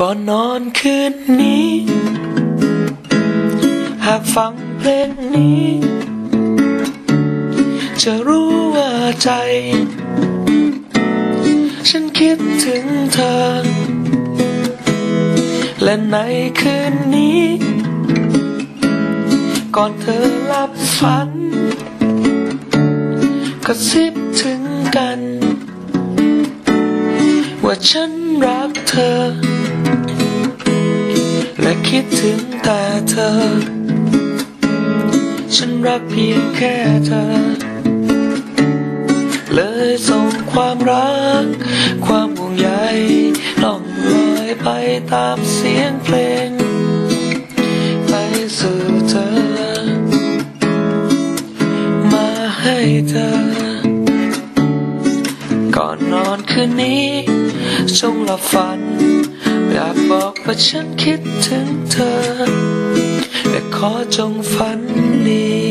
ก่อนนอนคืนนี้ หากฟังเพลงนี้ จะรู้ว่าใจ ฉันคิดถึงเธอ และในคืนนี้ ก่อนเธอหลับฝันก็ซิบถึงกัน ว่าฉันรักเธอ และคิดถึงแต่เธอ ฉันรักเพียงแค่เธอ เลยส่งความรัก ความห่วงใยล่องลอยไปตามเสียงเพลง ไปสู่เธอ มาให้เธอ ก่อนนอนคืนนี้จงหลับฝัน บอกว่าฉันคิดถึงเธอ และขอจงฝันดี